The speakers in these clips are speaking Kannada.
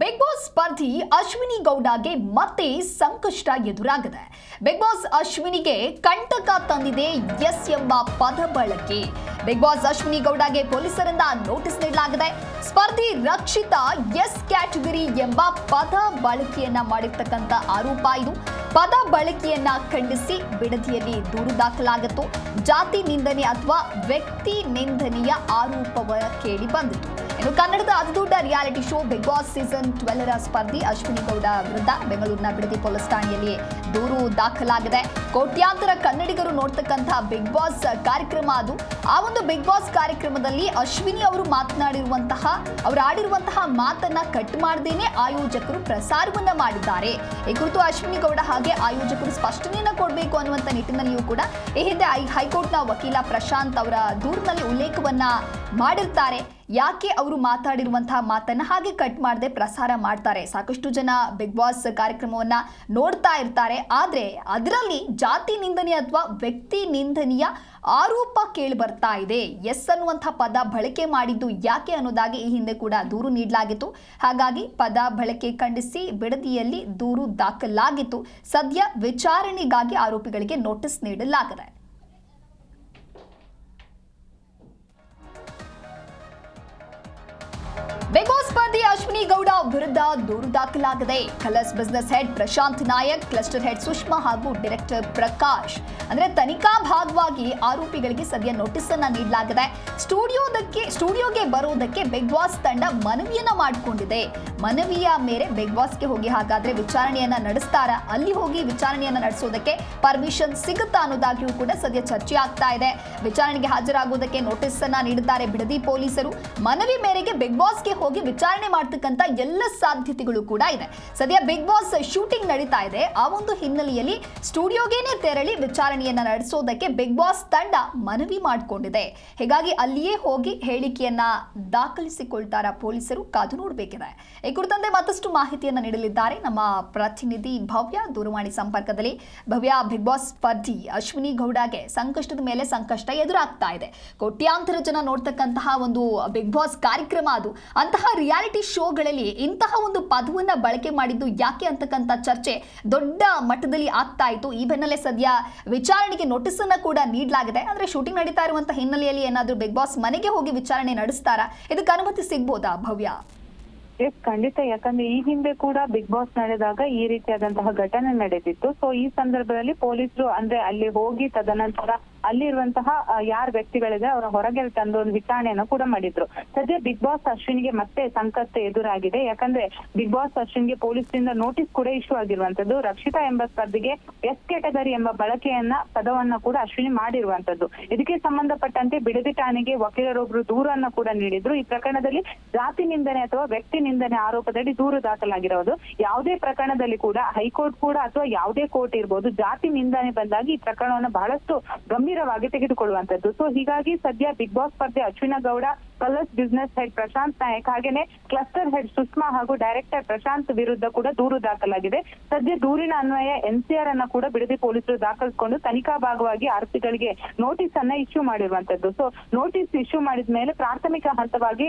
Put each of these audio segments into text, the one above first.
ಬಿಗ್ ಬಾಸ್ ಸ್ಪರ್ಧಿ ಅಶ್ವಿನಿ ಗೌಡಗೆ ಮತ್ತೆ ಸಂಕಷ್ಟ ಎದುರಾಗಿದೆ. ಬಿಗ್ ಬಾಸ್ ಅಶ್ವಿನಿಗೆ ಕಂಟಕ ತಂದಿದೆ ಎಸ್ ಎಂಬ ಪದ ಬಳಕೆ. ಬಿಗ್ ಬಾಸ್ ಅಶ್ವಿನಿ ಗೌಡಗೆ ಪೊಲೀಸರಿಂದ ನೋಟಿಸ್ ನೀಡಲಾಗಿದೆ. ಸ್ಪರ್ಧಿ ರಕ್ಷಿತಾ ಎಸ್ ಕ್ಯಾಟಗರಿ ಎಂಬ ಪದ ಬಳಕೆಯನ್ನ ಮಾಡಿರ್ತಕ್ಕಂಥ ಆರೋಪ ಇದು. ಪದ ಬಳಕೆಯನ್ನ ಖಂಡಿಸಿ ಬಿಡದಿಯಲ್ಲಿ ದೂರು ದಾಖಲಾಗಿತ್ತು. ಜಾತಿ ನಿಂದನೆ ಅಥವಾ ವ್ಯಕ್ತಿ ನಿಂದನೆಯ ಆರೋಪವ ಕೇಳಿ ಬಂದಿತು ಇನ್ನು ಕನ್ನಡದ ಅತಿದೊಡ್ಡ reality show Bigg Boss season ಟ್ವೆಲ್ವರ ಸ್ಪರ್ಧಿ ಅಶ್ವಿನಿ ಗೌಡ ವಿರುದ್ಧ ಬೆಂಗಳೂರಿನ ಬಿಡದಿ ಪೊಲೀಸ್ ಠಾಣೆಯಲ್ಲಿ ದೂರು ದಾಖಲಾಗಿದೆ. ಕೋಟ್ಯಾಂತರ ಕನ್ನಡಿಗರು ನೋಡ್ತಕ್ಕಂತಹ ಬಿಗ್ ಬಾಸ್ ಕಾರ್ಯಕ್ರಮ ಅದು. ಆ ಒಂದು ಬಿಗ್ ಬಾಸ್ ಕಾರ್ಯಕ್ರಮದಲ್ಲಿ ಅಶ್ವಿನಿ ಅವರು ಮಾತನಾಡಿರುವಂತಹ, ಅವರು ಆಡಿರುವಂತಹ ಮಾತನ್ನ ಕಟ್ ಮಾಡದೇನೆ ಆಯೋಜಕರು ಪ್ರಸಾರವನ್ನ ಮಾಡಿದ್ದಾರೆ. ಈ ಕುರಿತು ಅಶ್ವಿನಿ ಗೌಡ ಹಾಗೆ ಆಯೋಜಕರು ಸ್ಪಷ್ಟನೆಯನ್ನ ಕೊಡಬೇಕು ಅನ್ನುವಂಥ ನಿಟ್ಟಿನಲ್ಲಿಯೂ ಕೂಡ ಈ ಹಿಂದೆ ಹೈಕೋರ್ಟ್ನ ವಕೀಲ ಪ್ರಶಾಂತ್ ಅವರ ದೂರಿನಲ್ಲಿ ಉಲ್ಲೇಖವನ್ನ ಮಾಡಿರ್ತಾರೆ. ಯಾಕೆ ಅವರು ಮಾತಾಡಿರುವಂತಹ ಮಾತನ್ನ ಹಾಗೆ ಕಟ್ ಮಾಡದೆ ಪ್ರಸಾರ ಮಾಡ್ತಾರೆ. ಸಾಕಷ್ಟು ಜನ ಬಿಗ್ ಬಾಸ್ ಕಾರ್ಯಕ್ರಮವನ್ನ ನೋಡ್ತಾ ಇರ್ತಾರೆ. ಆದ್ರೆ ಅದರಲ್ಲಿ ಜಾತಿ ನಿಂದನೆ ಅಥವಾ ವ್ಯಕ್ತಿ ನಿಂದನೆಯ ಆರೋಪ ಕೇಳಿ ಬರ್ತಾ ಇದೆ. ಎಸ್ ಅನ್ನುವಂಥ ಪದ ಬಳಕೆ ಮಾಡಿದ್ದು ಯಾಕೆ ಅನ್ನೋದಾಗಿ ಈ ಹಿಂದೆ ಕೂಡ ದೂರು ನೀಡಲಾಗಿತ್ತು. ಹಾಗಾಗಿ ಪದ ಬಳಕೆ ಖಂಡಿಸಿ ಬಿಡದಿಯಲ್ಲಿ ದೂರು ದಾಖಲಾಗಿತ್ತು. ಸದ್ಯ ವಿಚಾರಣೆಗಾಗಿ ಆರೋಪಿಗಳಿಗೆ ನೋಟಿಸ್ ನೀಡಲಾಗಿದೆ. ಸ್ಪರ್ಧಿ ಅಶ್ವಿನಿ ಗೌಡ ವಿರುದ್ಧ ದೂರು ದಾಖಲಾಗಿದೆ. Colors business head Prashant Nayak, cluster head Sushma ಹಾಗೂ ಡೈರೆಕ್ಟರ್ ಪ್ರಕಾಶ್. ಅಂದ್ರೆ ತನಿಖಾ ಭಾಗವಾಗಿ ಆರೋಪಿಗಳಿಗೆ ಸದ್ಯ ನೋಟಿಸ್ ಅನ್ನ ನೀಡಲಾಗಿದೆ. ಸ್ಟುಡಿಯೋದಕ್ಕೆ, ಸ್ಟುಡಿಯೋಗೆ ಬರುವುದಕ್ಕೆ ಬಿಗ್ ಬಾಸ್ ತಂಡ ಮನವಿಯನ್ನ ಮಾಡಿಕೊಂಡಿದೆ. ಮನವಿಯ ಮೇರೆ ಬಿಗ್ ಬಾಸ್ಗೆ ಹೋಗಿ ಹಾಗಾದ್ರೆ ವಿಚಾರಣೆಯನ್ನ ನಡೆಸ್ತಾರ? ಅಲ್ಲಿ ಹೋಗಿ ವಿಚಾರಣೆಯನ್ನ ನಡೆಸೋದಕ್ಕೆ ಪರ್ಮಿಷನ್ ಸಿಗುತ್ತಾ ಅನ್ನೋದಾಗಿಯೂ ಕೂಡ ಸದ್ಯ ಚರ್ಚೆ ಆಗ್ತಾ ಇದೆ. ವಿಚಾರಣೆಗೆ ಹಾಜರಾಗುವುದಕ್ಕೆ ನೋಟಿಸ್ ಅನ್ನ ನೀಡಿದ್ದಾರೆ ಬಿಡದಿ ಪೊಲೀಸರು. ಮನವಿ ಮೇರೆಗೆ ಬಿಗ್ ಬಾಸ್ಗೆ ಹೋಗಿ ವಿಚಾರಣೆ ಮಾಡ್ತಕ್ಕಂಥ ಎಲ್ಲ ಸಾಧ್ಯತೆಗಳು ಕೂಡ ಇದೆ. ಸದ್ಯ ಬಿಗ್ ಬಾಸ್ ಶೂಟಿಂಗ್ ನಡೀತಾ ಇದೆ. ಆ ಒಂದು ಹಿನ್ನೆಲೆಯಲ್ಲಿ ಸ್ಟುಡಿಯೋಗೇನೆ ತೆರಳಿ ವಿಚಾರಣೆಯನ್ನ ನಡೆಸೋದಕ್ಕೆ ಬಿಗ್ ಬಾಸ್ ತಂಡ ಮನವಿ ಮಾಡಿಕೊಂಡಿದೆ. ಹೀಗಾಗಿ ಅಲ್ಲಿಯೇ ಹೋಗಿ ಹೇಳಿಕೆಯನ್ನ ದಾಖಲಿಸಿಕೊಳ್ತಾರ ಪೊಲೀಸರು. ಕಾದು ನೋಡಬೇಕಿದೆ. ಈ ಕುರಿತಂತೆ ಮತ್ತಷ್ಟು ಮಾಹಿತಿಯನ್ನ ನೀಡಲಿದ್ದಾರೆ ನಮ್ಮ ಪ್ರತಿನಿಧಿ ಭವ್ಯ ದೂರವಾಣಿ ಸಂಪರ್ಕದಲ್ಲಿ. ಭವ್ಯ ಬಿಗ್ ಬಾಸ್ ಸ್ಪರ್ಧಿ ಅಶ್ವಿನಿ ಗೌಡಗೆ ಸಂಕಷ್ಟದ ಮೇಲೆ ಸಂಕಷ್ಟ ಎದುರಾಗ್ತಾ ಇದೆ. ಕೋಟ್ಯಾಂತರ ಜನ ನೋಡ್ತಕ್ಕಂತಹ ಒಂದು ಬಿಗ್ ಬಾಸ್ ಕಾರ್ಯಕ್ರಮ ಅದು. ಅಂತಹ ರಿಯಾಲಿಟಿ ಶೋಗಳಲ್ಲಿ ಇಂತಹ ಒಂದು ಪದವನ್ನ ಬಳಕೆ ಮಾಡಿದ್ದು ಯಾಕೆ ಅಂತಕ್ಕಂಥ ಚರ್ಚೆ ದೊಡ್ಡ ಮಟ್ಟದಲ್ಲಿ ಆಗ್ತಾ ಇತ್ತು. ಈ ಬೆನ್ನಲ್ಲೇ ಸದ್ಯ ವಿಚಾರಣೆಗೆ ನೋಟಿಸ್ ಅನ್ನ ಕೂಡ ನೀಡಲಾಗಿದೆ. ಅಂದ್ರೆ ಶೂಟಿಂಗ್ ನಡೀತಾ ಇರುವಂತಹ ಹಿನ್ನೆಲೆಯಲ್ಲಿ ಏನಾದರೂ ಬಿಗ್ ಬಾಸ್ ಮನೆಗೆ ಹೋಗಿ ವಿಚಾರಣೆ ನಡೆಸ್ತಾರಾ? ಇದಕ್ಕೆ ಅನುಮತಿ ಸಿಗ್ಬೋದಾ ಭವ್ಯ? ಎಸ್ ಖಂಡಿತ. ಯಾಕಂದ್ರೆ ಈ ಹಿಂದೆ ಕೂಡ ಬಿಗ್ ಬಾಸ್ ನಡೆದಾಗ ಈ ರೀತಿಯಾದಂತಹ ಘಟನೆ ನಡೆದಿತ್ತು. ಸೊ ಈ ಸಂದರ್ಭದಲ್ಲಿ ಪೊಲೀಸರು ಅಂದ್ರೆ ಅಲ್ಲಿ ಹೋಗಿ ತದನಂತರ ಅಲ್ಲಿರುವಂತಹ ಯಾರ ವ್ಯಕ್ತಿಗಳಿದೆ ಅವರ ಹೊರಗೆ ತಂದು ಒಂದು ವಿಚಾರಣೆಯನ್ನು ಕೂಡ ಮಾಡಿದ್ರು. ಸದ್ಯ ಬಿಗ್ ಬಾಸ್ ಅಶ್ವಿನಿಗೆ ಮತ್ತೆ ಸಂಕಷ್ಟ ಎದುರಾಗಿದೆ. ಯಾಕಂದ್ರೆ ಬಿಗ್ ಬಾಸ್ ಅಶ್ವಿನ್ಗೆ ಪೊಲೀಸರಿಂದ ನೋಟಿಸ್ ಕೂಡ ಇಶ್ಯೂ ಆಗಿರುವಂತದ್ದು ರಕ್ಷಿತಾ ಎಂಬ ಸ್ಪರ್ಧೆಗೆ ಎಸ್ ಕ್ಯಾಟಗರಿ ಎಂಬ ಬಳಕೆಯನ್ನ, ಪದವನ್ನ ಕೂಡ ಅಶ್ವಿನಿ ಮಾಡಿರುವಂತದ್ದು ಇದಕ್ಕೆ ಸಂಬಂಧಪಟ್ಟಂತೆ ಬಿಡದಿ ಠಾಣೆಗೆ ವಕೀಲರೊಬ್ರು ದೂರನ್ನ ಕೂಡ ನೀಡಿದ್ರು. ಈ ಪ್ರಕರಣದಲ್ಲಿ ಜಾತಿ ನಿಂದನೆ ಅಥವಾ ವ್ಯಕ್ತಿ ನಿಂದನೆ ಆರೋಪದಡಿ ದೂರು ದಾಖಲಾಗಿರೋದು. ಯಾವುದೇ ಪ್ರಕರಣದಲ್ಲಿ ಕೂಡ ಹೈಕೋರ್ಟ್ ಕೂಡ ಅಥವಾ ಯಾವುದೇ ಕೋರ್ಟ್ ಇರ್ಬೋದು ಜಾತಿ ನಿಂದನೆ ಬಂದಾಗಿ ಈ ಪ್ರಕರಣವನ್ನು ಬಹಳಷ್ಟು ಗಂಭೀರವಾಗಿ ತೆಗೆದುಕೊಳ್ಳುವಂತದ್ದು. ಸೊ ಹೀಗಾಗಿ ಸದ್ಯ ಬಿಗ್ ಬಾಸ್ ಸ್ಪರ್ಧೆ Ashwini Gowda Colors business head Prashant Nayak ಹಾಗೇನೆ ಕ್ಲಸ್ಟರ್ ಹೆಡ್ ಸುಷ್ಮಾ ಹಾಗೂ ಡೈರೆಕ್ಟರ್ ಪ್ರಶಾಂತ್ ವಿರುದ್ಧ ಕೂಡ ದೂರು ದಾಖಲಾಗಿದೆ. ಸದ್ಯ ದೂರಿನ ಅನ್ವಯ ಎನ್ಸಿಆರ್ ಅನ್ನ ಕೂಡ ಬಿಡದಿ ಪೊಲೀಸರು ದಾಖಲಿಸಿಕೊಂಡು ತನಿಖಾ ಭಾಗವಾಗಿ ಆರೋಪಿಗಳಿಗೆ ನೋಟಿಸ್ ಅನ್ನ ಇಶ್ಯೂ ಮಾಡಿರುವಂತದ್ದು. ಸೊ ನೋಟಿಸ್ ಇಶ್ಯೂ ಮಾಡಿದ ಮೇಲೆ ಪ್ರಾಥಮಿಕ ಹಂತವಾಗಿ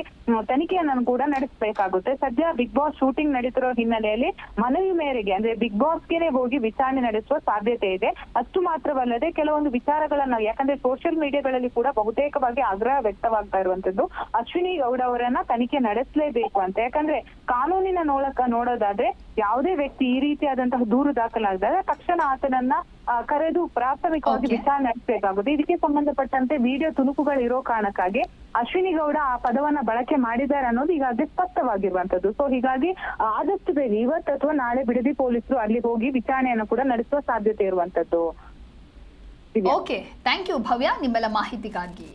ತನಿಖೆಯನ್ನ ಕೂಡ ನಡೆಸಬೇಕಾಗುತ್ತೆ. ಸದ್ಯ ಬಿಗ್ ಬಾಸ್ ಶೂಟಿಂಗ್ ನಡೀತಿರೋ ಹಿನ್ನೆಲೆಯಲ್ಲಿ ಮನವಿ ಮೇರೆಗೆ, ಅಂದ್ರೆ ಬಿಗ್ ಬಾಸ್ಗೆನೆ ಹೋಗಿ ವಿಚಾರಣೆ ನಡೆಸುವ ಸಾಧ್ಯತೆ ಇದೆ. ಅಷ್ಟು ಮಾತ್ರವಲ್ಲದೆ ಕೆಲವೊಂದು ವಿಚಾರಗಳನ್ನ, ಯಾಕಂದ್ರೆ ಸೋಷಿಯಲ್ ಮೀಡಿಯಾಗಳಲ್ಲಿ ಕೂಡ ಬಹುತೇಕವಾಗಿ ಆಗ್ರಹ ವ್ಯಕ್ತವಾಗ್ತಾ ಇರುವಂತದ್ದು. ಅಶ್ವಿನಿ ಗೌಡ ಅವರನ್ನ ತನಿಖೆ ನಡೆಸಲೇಬೇಕು ಅಂತ. ಯಾಕಂದ್ರೆ ಕಾನೂನಿನ ನೋಡಕ ನೋಡೋದಾದ್ರೆ ಯಾವುದೇ ವ್ಯಕ್ತಿ ಈ ರೀತಿಯಾದಂತಹ ದೂರು ದಾಖಲಾಗದಾಗ ತಕ್ಷಣ ಆತನನ್ನ ಕರೆದು ಪ್ರಾಥಮಿಕವಾಗಿ ವಿಚಾರಣೆ ನಡೆಸಬೇಕಾಗುತ್ತೆ. ಇದಕ್ಕೆ ಸಂಬಂಧಪಟ್ಟಂತೆ ವಿಡಿಯೋ ತುಣುಕುಗಳು ಇರೋ ಕಾರಣಕ್ಕಾಗಿ ಅಶ್ವಿನಿ ಗೌಡ ಆ ಪದವನ್ನ ಬಳಕೆ ಮಾಡಿದ್ದಾರೆ ಅನ್ನೋದು ಈಗಾಗಲೇ ಸ್ಪಷ್ಟವಾಗಿರುವಂತದ್ದು ಸೊ ಹೀಗಾಗಿ ಆದಷ್ಟು ಬೇಗ ಇವತ್ತು ಅಥವಾ ನಾಳೆ ಬಿಡದಿ ಪೊಲೀಸರು ಅಲ್ಲಿ ಹೋಗಿ ವಿಚಾರಣೆಯನ್ನು ಕೂಡ ನಡೆಸುವ ಸಾಧ್ಯತೆ ಇರುವಂತದ್ದು ಓಕೆ ಥ್ಯಾಂಕ್ ಯು ಭವ್ಯ. ನಿಮ್ಮೆಲ್ಲ ಮಾಹಿತಿಗಾಗಿ.